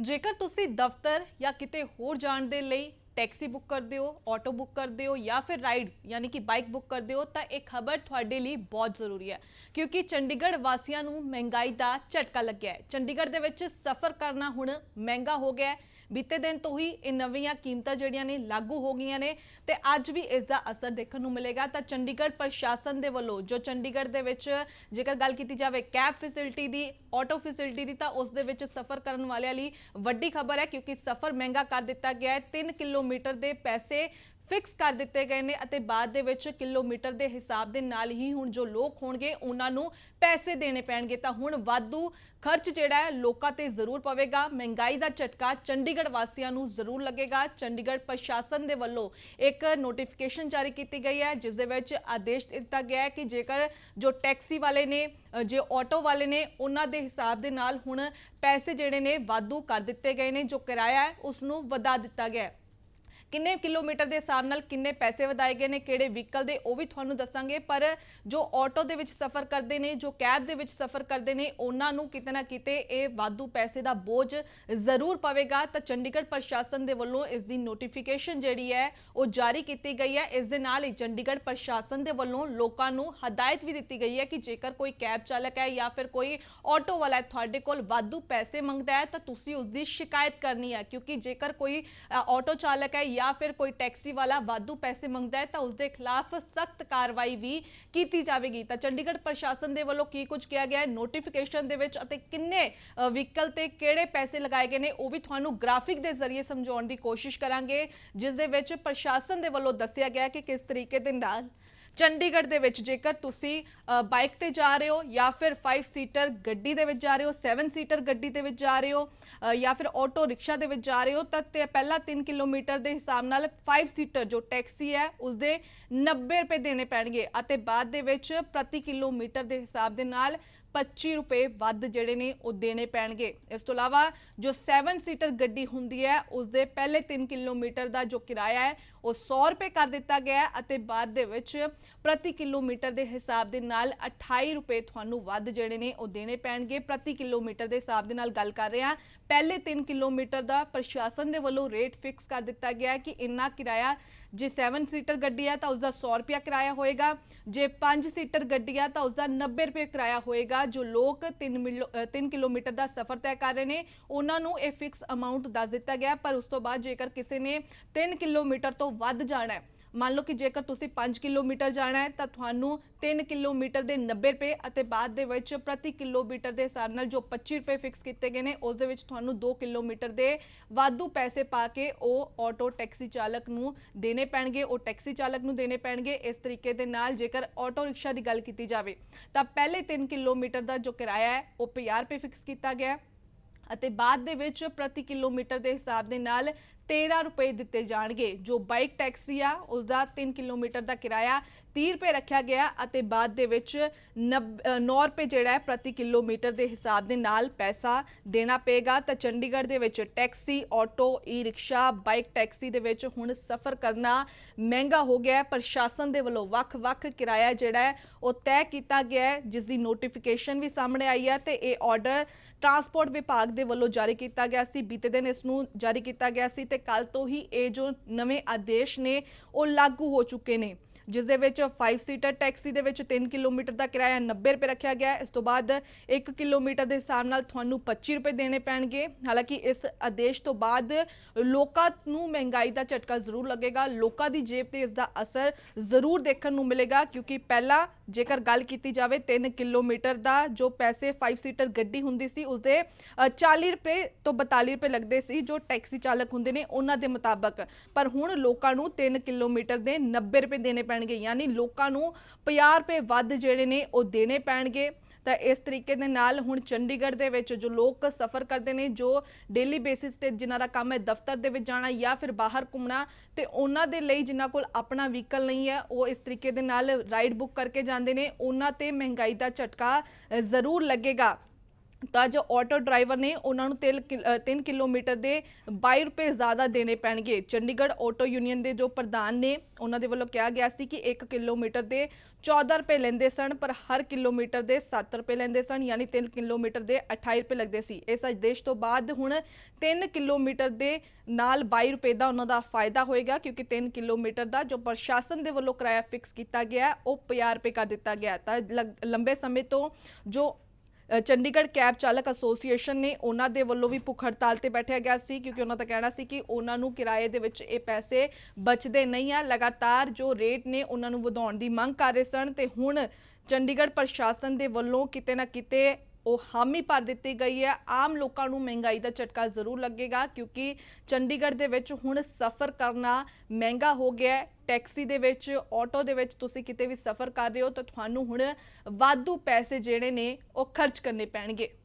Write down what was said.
ਜੇਕਰ ਤੁਸੀਂ ਦਫ਼ਤਰ ਜਾਂ ਕਿਤੇ ਹੋਰ ਜਾਣ ਦੇ ਲਈ ਟੈਕਸੀ ਬੁੱਕ ਕਰਦੇ ਹੋ, ਆਟੋ ਬੁੱਕ ਕਰਦੇ ਹੋ ਜਾਂ ਫਿਰ ਰਾਈਡ, ਯਾਨੀ ਕਿ ਬਾਈਕ ਬੁੱਕ ਕਰਦੇ ਹੋ, ਤਾਂ ਇਹ ਖਬਰ ਤੁਹਾਡੇ ਲਈ ਬਹੁਤ ਜ਼ਰੂਰੀ ਹੈ। ਕਿਉਂਕਿ ਚੰਡੀਗੜ੍ਹ ਵਾਸੀਆਂ ਨੂੰ ਮਹਿੰਗਾਈ ਦਾ ਝਟਕਾ ਲੱਗਿਆ ਹੈ। ਚੰਡੀਗੜ੍ਹ ਦੇ ਵਿੱਚ ਸਫ਼ਰ ਕਰਨਾ ਹੁਣ ਮਹਿੰਗਾ ਹੋ ਗਿਆ ਹੈ। ਬੀਤੇ ਦਿਨ ਤੋਂ ਹੀ ਇਹ ਨਵੀਆਂ ਕੀਮਤਾਂ ਜਿਹੜੀਆਂ ਨੇ ਲਾਗੂ ਹੋ ਗਈਆਂ ਨੇ ਤੇ ਅੱਜ ਵੀ ਇਸ ਦਾ ਅਸਰ ਦੇਖਣ ਨੂੰ ਮਿਲੇਗਾ। ਤਾਂ ਚੰਡੀਗੜ੍ਹ ਪ੍ਰਸ਼ਾਸਨ ਦੇ ਵੱਲੋਂ ਜੋ ਚੰਡੀਗੜ੍ਹ ਦੇ ਵਿੱਚ ਜੇਕਰ ਗੱਲ ਕੀਤੀ ਜਾਵੇ ਕੈਬ ਫੈਸਿਲਿਟੀ ਦੀ, ਆਟੋ ਫੈਸਿਲਿਟੀ ਦੀ, ਤਾਂ ਉਸ ਦੇ ਵਿੱਚ ਸਫ਼ਰ ਕਰਨ ਵਾਲਿਆਂ ਲਈ ਵੱਡੀ ਖਬਰ ਹੈ ਕਿਉਂਕਿ ਸਫ਼ਰ ਮਹਿੰਗਾ ਕਰ ਦਿੱਤਾ ਗਿਆ ਹੈ। 3 ਕਿਲੋਮੀਟਰ ਦੇ ਪੈਸੇ ਫਿਕਸ ਕਰ ਦਿੱਤੇ ਗਏ ਨੇ ਅਤੇ ਬਾਅਦ ਦੇ ਵਿੱਚ ਕਿਲੋਮੀਟਰ ਦੇ ਹਿਸਾਬ ਦੇ ਨਾਲ ਹੀ ਹੁਣ ਜੋ ਲੋਕ ਹੋਣਗੇ, ਉਹਨਾਂ ਨੂੰ ਪੈਸੇ ਦੇਣੇ ਪੈਣਗੇ। ਤਾਂ ਹੁਣ ਵਾਧੂ ਖਰਚ ਜਿਹੜਾ ਹੈ, ਲੋਕਾਂ ਤੇ ਜ਼ਰੂਰ ਪਵੇਗਾ। ਮਹਿੰਗਾਈ ਦਾ ਝਟਕਾ ਚੰਡੀਗੜ੍ਹ ਵਾਸੀਆਂ ਨੂੰ ਜ਼ਰੂਰ ਲੱਗੇਗਾ। ਚੰਡੀਗੜ੍ਹ ਪ੍ਰਸ਼ਾਸਨ ਦੇ ਵੱਲੋਂ ਇੱਕ ਨੋਟੀਫਿਕੇਸ਼ਨ ਜਾਰੀ ਕੀਤੀ ਗਈ ਹੈ, ਜਿਸ ਦੇ ਵਿੱਚ ਆਦੇਸ਼ ਦਿੱਤਾ ਗਿਆ ਹੈ ਕਿ ਜੇਕਰ ਜੋ ਟੈਕਸੀ ਵਾਲੇ ਨੇ ਜੇ ਆਟੋ ਵਾਲੇ ਨੇ, ਉਹਨਾਂ ਦੇ ਹਿਸਾਬ ਦੇ ਨਾਲ ਹੁਣ ਪੈਸੇ ਜਿਹੜੇ ਨੇ ਵਾਧੂ ਕਰ ਦਿੱਤੇ ਗਏ ਨੇ, ਜੋ ਕਿਰਾਇਆ ਹੈ ਉਸ ਨੂੰ ਵਧਾ ਦਿੱਤਾ ਗਿਆ ਹੈ। ਕਿੰਨੇ ਕਿਲੋਮੀਟਰ ਦੇ ਹਿਸਾਬ ਨਾਲ ਕਿੰਨੇ ਪੈਸੇ ਵਧਾਏ ਗਏ ਨੇ, ਕਿਹੜੇ ਵਹੀਕਲ ਦੇ, ਉਹ ਵੀ ਤੁਹਾਨੂੰ ਦੱਸਾਂਗੇ। ਪਰ ਜੋ ਆਟੋ ਦੇ ਵਿੱਚ ਸਫ਼ਰ ਕਰਦੇ ਨੇ, ਜੋ ਕੈਬ ਦੇ ਵਿੱਚ ਸਫ਼ਰ ਕਰਦੇ ਨੇ, ਉਹਨਾਂ ਨੂੰ ਕਿਤੇ ਨਾ ਕਿਤੇ ਇਹ ਵਾਧੂ ਪੈਸੇ ਦਾ ਬੋਝ ਜ਼ਰੂਰ ਪਵੇਗਾ। ਤਾਂ ਚੰਡੀਗੜ੍ਹ ਪ੍ਰਸ਼ਾਸਨ ਦੇ ਵੱਲੋਂ ਇਸ ਦੀ ਨੋਟੀਫਿਕੇਸ਼ਨ ਜਿਹੜੀ ਹੈ, ਉਹ ਜਾਰੀ ਕੀਤੀ ਗਈ ਹੈ। ਇਸ ਦੇ ਨਾਲ ਹੀ ਚੰਡੀਗੜ੍ਹ ਪ੍ਰਸ਼ਾਸਨ ਦੇ ਵੱਲੋਂ ਲੋਕਾਂ ਨੂੰ ਹਦਾਇਤ ਵੀ ਦਿੱਤੀ ਗਈ ਹੈ ਕਿ ਜੇਕਰ ਕੋਈ ਕੈਬ ਚਾਲਕ ਹੈ ਜਾਂ ਫਿਰ ਕੋਈ ਆਟੋ ਵਾਲਾ ਤੁਹਾਡੇ ਕੋਲ ਵਾਧੂ ਪੈਸੇ ਮੰਗਦਾ ਹੈ, ਤਾਂ ਤੁਸੀਂ ਉਸ ਦੀ ਸ਼ਿਕਾਇਤ ਕਰਨੀ ਹੈ। ਕਿਉਂਕਿ ਜੇਕਰ ਕੋਈ ਆਟੋ ਚਾਲਕ ਹੈ ਜਾਂ ਫਿਰ ਕੋਈ ਟੈਕਸੀ ਵਾਲਾ ਵਾਧੂ ਪੈਸੇ ਮੰਗਦਾ ਹੈ ਤਾਂ ਉਸ ਦੇ ਖਿਲਾਫ ਸਖਤ ਕਾਰਵਾਈ ਵੀ ਕੀਤੀ ਜਾਵੇਗੀ। ਤਾਂ ਚੰਡੀਗੜ੍ਹ ਪ੍ਰਸ਼ਾਸਨ ਦੇ ਵੱਲੋਂ ਕੀ ਕੁਝ ਕਿਹਾ ਗਿਆ ਹੈ? ਨੋਟੀਫਿਕੇਸ਼ਨ ਦੇ ਵਿੱਚ ਅਤੇ ਕਿੰਨੇ ਵਹੀਕਲ ਤੇ ਕਿਹੜੇ ਪੈਸੇ ਲਗਾਏ ਗਏ ਨੇ, ਉਹ ਵੀ ਤੁਹਾਨੂੰ ਗ੍ਰਾਫਿਕ ਦੇ ਜ਼ਰੀਏ ਸਮਝਾਉਣ ਦੀ ਕੋਸ਼ਿਸ਼ ਕਰਾਂਗੇ, ਜਿਸ ਦੇ ਵਿੱਚ ਪ੍ਰਸ਼ਾਸਨ ਦੇ ਵੱਲੋਂ ਦੱਸਿਆ ਗਿਆ ਕਿ ਕਿਸ ਤਰੀਕੇ ਦੇ ਨਾਲ ਚੰਡੀਗੜ੍ਹ ਦੇ ਵਿੱਚ ਜੇਕਰ ਤੁਸੀਂ ਬਾਈਕ ਤੇ ਜਾ ਰਹੇ ਹੋ ਜਾਂ ਫਿਰ 5 ਸੀਟਰ ਗੱਡੀ ਦੇ ਵਿੱਚ ਜਾ ਰਹੇ ਹੋ 7 ਸੀਟਰ ਗੱਡੀ ਦੇ ਵਿੱਚ ਜਾ ਰਹੇ ਹੋ ਜਾਂ ਫਿਰ ਆਟੋ ਰਿਕਸ਼ਾ ਦੇ ਵਿੱਚ ਜਾ ਰਹੇ ਹੋ, ਤਾਂ ਤੇ ਪਹਿਲਾ 3 ਕਿਲੋਮੀਟਰ ਦੇ ਹਿਸਾਬ ਨਾਲ 5 ਸੀਟਰ ਜੋ ਟੈਕਸੀ ਹੈ ਉਸ ਦੇ 90 ਰੁਪਏ ਦੇਣੇ ਪੈਣਗੇ ਅਤੇ ਬਾਅਦ ਦੇ ਵਿੱਚ ਪ੍ਰਤੀ ਕਿਲੋਮੀਟਰ ਦੇ ਹਿਸਾਬ ਦੇ ਨਾਲ 25 ਰੁਪਏ ਵੱਧ ਜਿਹੜੇ ਨੇ ਉਹ ਦੇਣੇ ਪੈਣਗੇ। ਇਸ ਤੋਂ ਇਲਾਵਾ ਜੋ 7 ਸੀਟਰ ਗੱਡੀ ਹੁੰਦੀ ਹੈ ਉਸ ਦੇ ਪਹਿਲੇ 3 ਕਿਲੋਮੀਟਰ ਦਾ ਜੋ ਕਿਰਾਇਆ ਹੈ ਉਹ 100 ਰੁਪਏ ਕਰ ਦਿੱਤਾ ਗਿਆ ਅਤੇ ਬਾਅਦ ਦੇ ਵਿੱਚ ਪ੍ਰਤੀ ਕਿਲੋਮੀਟਰ ਦੇ ਹਿਸਾਬ ਦੇ ਨਾਲ 28 ਰੁਪਏ ਤੁਹਾਨੂੰ ਵੱਧ ਜਿਹੜੇ ਨੇ ਉਹ ਦੇਣੇ ਪੈਣਗੇ। ਪ੍ਰਤੀ ਕਿਲੋਮੀਟਰ ਦੇ ਹਿਸਾਬ ਦੇ ਨਾਲ ਗੱਲ ਕਰ ਰਹੇ ਹਾਂ। ਪਹਿਲੇ 3 ਕਿਲੋਮੀਟਰ ਦਾ ਪ੍ਰਸ਼ਾਸਨ ਦੇ ਵੱਲੋਂ ਰੇਟ ਫਿਕਸ ਕਰ ਦਿੱਤਾ ਗਿਆ ਕਿ ਇੰਨਾ ਕਿਰਾਇਆ, ਜੇ 7 ਸੀਟਰ ਗੱਡੀ ਹੈ ਤਾਂ ਉਸ ਦਾ 100 ਰੁਪਿਆ ਕਿਰਾਇਆ ਹੋਏਗਾ। ਜੇ 5 ਸੀਟਰ ਗੱਡੀ ਹੈ ਤਾਂ ਉਸ ਦਾ 90 ਰੁਪਏ ਕਿਰਾਇਆ ਹੋਏਗਾ। ਜੋ ਲੋਕ 3 3 ਕਿਲੋਮੀਟਰ ਦਾ ਸਫ਼ਰ ਤੈਅ ਕਰ ਰਹੇ ਨੇ, ਉਹਨਾਂ ਨੂੰ ਇਹ ਫਿਕਸ ਅਮਾਉਂਟ ਦੱਸ ਦਿੱਤਾ ਗਿਆ ਪਰ ਉਸ ਤੋਂ ਬਾਅਦ ਜੇਕਰ ਕਿਸੇ ਨੇ 3 ਕਿਲੋਮੀਟਰ ਤੋਂ ਵੱਧ ਜਾਣਾ ਹੈ। ਮੰਨ ਲਓ ਕਿ ਜੇਕਰ ਤੁਸੀਂ 5 ਕਿਲੋਮੀਟਰ ਜਾਣਾ ਹੈ, ਤਾਂ ਤੁਹਾਨੂੰ 3 ਕਿਲੋਮੀਟਰ ਦੇ 90 ਰੁਪਏ ਅਤੇ ਬਾਅਦ ਦੇ ਵਿੱਚ ਪ੍ਰਤੀ ਕਿਲੋਮੀਟਰ ਦੇ ਹਿਸਾਬ ਨਾਲ ਜੋ 25 ਰੁਪਏ ਫਿਕਸ ਕੀਤੇ ਗਏ ਨੇ, ਉਸ ਦੇ ਵਿੱਚ ਤੁਹਾਨੂੰ 2 ਕਿਲੋਮੀਟਰ ਦੇ ਵਾਧੂ ਪੈਸੇ ਪਾ ਕੇ ਉਹ ਆਟੋ ਟੈਕਸੀ ਚਾਲਕ ਨੂੰ ਦੇਣੇ ਪੈਣਗੇ। ਉਹ ਟੈਕਸੀ ਚਾਲਕ ਨੂੰ ਦੇਣੇ ਪੈਣਗੇ। ਇਸ ਤਰੀਕੇ ਦੇ ਨਾਲ ਜੇਕਰ ਆਟੋ ਰਿਕਸ਼ਾ ਦੀ ਗੱਲ ਕੀਤੀ ਜਾਵੇ, ਤਾਂ ਪਹਿਲੇ 3 ਕਿਲੋਮੀਟਰ ਦਾ ਜੋ ਕਿਰਾਇਆ ਹੈ, ਉਹ 50 ਰੁਪਏ ਫਿਕਸ ਕੀਤਾ ਗਿਆ ਹੈ ਅਤੇ ਬਾਅਦ ਦੇ ਵਿੱਚ ਪ੍ਰਤੀ ਕਿਲੋਮੀਟਰ ਦੇ ਹਿਸਾਬ ਦੇ ਨਾਲ 13 ਰੁਪਏ ਦਿੱਤੇ ਜਾਣਗੇ। ਜੋ ਬਾਈਕ ਟੈਕਸੀ ਆ ਉਸ ਦਾ 3 ਕਿਲੋਮੀਟਰ ਦਾ ਕਿਰਾਇਆ 30 ਰੁਪਏ ਰੱਖਿਆ ਗਿਆ ਅਤੇ ਬਾਅਦ ਦੇ ਵਿੱਚ 9 ਰੁਪਏ ਜਿਹੜਾ ਹੈ ਪ੍ਰਤੀ ਕਿਲੋਮੀਟਰ ਦੇ ਹਿਸਾਬ ਦੇ ਨਾਲ ਪੈਸਾ ਦੇਣਾ ਪਏਗਾ। ਤਾਂ ਚੰਡੀਗੜ੍ਹ ਦੇ ਵਿੱਚ taxi, auto e rickshaw bike taxi ਦੇ ਵਿੱਚ ਹੁਣ ਸਫ਼ਰ ਕਰਨਾ ਮਹਿੰਗਾ ਹੋ ਗਿਆ ਹੈ। ਪ੍ਰਸ਼ਾਸਨ ਦੇ ਵੱਲੋਂ ਵੱਖ-ਵੱਖ ਕਿਰਾਇਆ ਜਿਹੜਾ ਹੈ, ਉਹ ਤੈਅ ਕੀਤਾ ਗਿਆ ਹੈ, ਜਿਸ ਦੀ ਨੋਟੀਫਿਕੇਸ਼ਨ ਵੀ ਸਾਹਮਣੇ ਆਈ ਹੈ ਤੇ ਇਹ ਆਰਡਰ ਟਰਾਂਸਪੋਰਟ ਵਿਭਾਗ ਦੇ ਵੱਲੋਂ ਜਾਰੀ ਕੀਤਾ ਗਿਆ ਸੀ। ਬੀਤੇ ਦਿਨ ਇਸ ਨੂੰ ਜਾਰੀ ਕੀਤਾ ਗਿਆ ਸੀ ਤੇ ਕੱਲ ਤੋਂ ਹੀ ਇਹ ਜੋ ਨਵੇਂ ਆਦੇਸ਼ ਨੇ, ਉਹ ਲਾਗੂ ਹੋ ਚੁੱਕੇ ਨੇ। ਜਿਸ ਦੇ ਵਿੱਚ 5 ਸੀਟਰ ਟੈਕਸੀ ਦੇ ਵਿੱਚ 3 ਕਿਲੋਮੀਟਰ ਦਾ ਕਿਰਾਇਆ 90 ਰੁਪਏ ਰੱਖਿਆ ਗਿਆ ਇਸ ਤੋਂ ਬਾਅਦ 1 ਕਿਲੋਮੀਟਰ ਦੇ ਹਿਸਾਬ ਨਾਲ ਤੁਹਾਨੂੰ 25 ਰੁਪਏ ਦੇਣੇ ਪੈਣਗੇ। ਹਾਲਾਂਕਿ ਇਸ ਆਦੇਸ਼ ਤੋਂ ਬਾਅਦ ਲੋਕਾਂ ਨੂੰ ਮਹਿੰਗਾਈ ਦਾ ਝਟਕਾ ਜ਼ਰੂਰ ਲੱਗੇਗਾ। ਲੋਕਾਂ ਦੀ ਜੇਬ ਤੇ ਇਸ ਦਾ ਅਸਰ ਜ਼ਰੂਰ ਦੇਖਣ ਨੂੰ ਮਿਲੇਗਾ, ਕਿਉਂਕਿ ਪਹਿਲਾਂ ਜੇਕਰ ਗੱਲ ਕੀਤੀ ਜਾਵੇ 3 ਕਿਲੋਮੀਟਰ ਦਾ ਜੋ ਪੈਸੇ 5 ਸੀਟਰ ਗੱਡੀ ਹੁੰਦੀ ਸੀ ਉਸਦੇ ਅ, 40 ਰੁਪਏ ਤੋਂ 42 ਰੁਪਏ ਲੱਗਦੇ ਸੀ ਜੋ ਟੈਕਸੀ ਚਾਲਕ ਹੁੰਦੇ ਨੇ ਉਹਨਾਂ ਦੇ ਮੁਤਾਬਕ। ਪਰ ਹੁਣ ਲੋਕਾਂ ਨੂੰ 3 ਕਿਲੋਮੀਟਰ ਦੇ 90 ਰੁਪਏ ਦੇਣੇ ਪੈਣਗੇ ਯਾਨੀ ਲੋਕਾਂ ਨੂੰ 50 ਰੁਪਏ ਵੱਧ ਜਿਹੜੇ ਨੇ ਉਹ ਦੇਣੇ ਪੈਣਗੇ। ਤਾਂ ਇਸ ਤਰੀਕੇ ਦੇ ਨਾਲ ਹੁਣ ਚੰਡੀਗੜ੍ਹ ਦੇ ਵਿੱਚ ਜੋ ਲੋਕ ਸਫ਼ਰ ਕਰਦੇ ਨੇ, ਜੋ ਡੇਲੀ ਬੇਸਿਸ ਤੇ ਜਿਨ੍ਹਾਂ ਦਾ ਕੰਮ ਹੈ ਦਫ਼ਤਰ ਦੇ ਵਿੱਚ ਜਾਣਾ ਜਾਂ ਫਿਰ ਬਾਹਰ ਘੁੰਮਣਾ, ਤੇ ਉਹਨਾਂ ਦੇ ਲਈ ਜਿਨ੍ਹਾਂ ਕੋਲ ਆਪਣਾ ਵਹੀਕਲ ਨਹੀਂ ਹੈ, ਉਹ ਇਸ ਤਰੀਕੇ ਦੇ ਨਾਲ ਰਾਈਡ ਬੁੱਕ ਕਰਕੇ ਜਾਂਦੇ ਨੇ, ਉਹਨਾਂ ਤੇ ਮਹਿੰਗਾਈ ਦਾ ਝਟਕਾ ਜ਼ਰੂਰ ਲੱਗੇਗਾ। ਤਾਂ ਜੋ ਆਟੋ ਡਰਾਈਵਰ ਨੇ ਉਹਨਾਂ ਨੂੰ 3 ਕਿਲੋਮੀਟਰ ਦੇ 22 ਰੁਪਏ ਜ਼ਿਆਦਾ ਦੇਣੇ ਪੈਣਗੇ। ਚੰਡੀਗੜ੍ਹ ਆਟੋ ਯੂਨੀਅਨ ਦੇ ਜੋ ਪ੍ਰਧਾਨ ਨੇ, ਉਹਨਾਂ ਦੇ ਵੱਲੋਂ ਕਿਹਾ ਗਿਆ ਸੀ ਕਿ 1 ਕਿਲੋਮੀਟਰ ਦੇ 14 ਰੁਪਏ ਲੈਂਦੇ ਸਨ, ਪਰ ਹਰ ਕਿਲੋਮੀਟਰ ਦੇ 7 ਰੁਪਏ ਲੈਂਦੇ ਸਨ, ਯਾਨੀ 3 ਕਿਲੋਮੀਟਰ ਦੇ 28 ਰੁਪਏ ਲੱਗਦੇ ਸੀ। ਇਸ ਆਦੇਸ਼ ਤੋਂ ਬਾਅਦ ਹੁਣ 3 ਕਿਲੋਮੀਟਰ ਦੇ ਨਾਲ 22 ਰੁਪਏ ਦਾ ਉਹਨਾਂ ਦਾ ਫਾਇਦਾ ਹੋਏਗਾ, ਕਿਉਂਕਿ 3 ਕਿਲੋਮੀਟਰ ਦਾ ਜੋ ਪ੍ਰਸ਼ਾਸਨ ਦੇ ਵੱਲੋਂ ਕਿਰਾਇਆ ਫਿਕਸ ਕੀਤਾ ਗਿਆ, ਉਹ 50 ਰੁਪਏ ਕਰ ਦਿੱਤਾ ਗਿਆ। ਤਾਂ ਲੰਬੇ ਸਮੇਂ ਤੋਂ ਜੋ ਚੰਡੀਗੜ੍ਹ ਕੈਬ ਚਾਲਕ ਐਸੋਸੀਏਸ਼ਨ ਨੇ ਉਹਨਾਂ ਦੇ ਵੱਲੋਂ ਵੀ ਭੁੱਖ ਹੜਤਾਲ ਤੇ ਬੈਠਿਆ ਗਿਆ ਸੀ, ਕਿਉਂਕਿ ਉਹਨਾਂ ਦਾ ਕਹਿਣਾ ਸੀ ਕਿ ਉਹਨਾਂ ਨੂੰ ਕਿਰਾਏ ਦੇ ਵਿੱਚ ਇਹ ਪੈਸੇ ਬਚਦੇ ਨਹੀਂ ਆ। ਲਗਾਤਾਰ ਜੋ ਰੇਟ ਨੇ, ਉਹਨਾਂ ਨੂੰ ਵਧਾਉਣ ਦੀ ਮੰਗ ਕਰ ਰਹੇ ਸਨ ਤੇ ਹੁਣ ਚੰਡੀਗੜ੍ਹ ਪ੍ਰਸ਼ਾਸਨ ਦੇ ਵੱਲੋਂ ਕਿਤੇ ਨਾ ਕਿਤੇ ਉਹ ਹਾਮੀ ਭਰ ਦਿੱਤੀ ਗਈ ਹੈ। ਆਮ ਲੋਕਾਂ ਨੂੰ ਮਹਿੰਗਾਈ ਦਾ ਝਟਕਾ ਜ਼ਰੂਰ ਲੱਗੇਗਾ ਕਿਉਂਕਿ ਚੰਡੀਗੜ੍ਹ ਦੇ ਵਿੱਚ ਹੁਣ ਸਫ਼ਰ ਕਰਨਾ ਮਹਿੰਗਾ ਹੋ ਗਿਆ ਹੈ। ਟੈਕਸੀ ਦੇ ਵਿੱਚ, ਆਟੋ ਦੇ ਵਿੱਚ ਤੁਸੀਂ ਕਿਤੇ ਵੀ ਸਫ਼ਰ ਕਰ ਰਹੇ ਹੋ ਤਾਂ ਤੁਹਾਨੂੰ ਹੁਣ ਵਾਧੂ ਪੈਸੇ ਜਿਹੜੇ ਨੇ ਉਹ ਖਰਚ ਕਰਨੇ ਪੈਣਗੇ।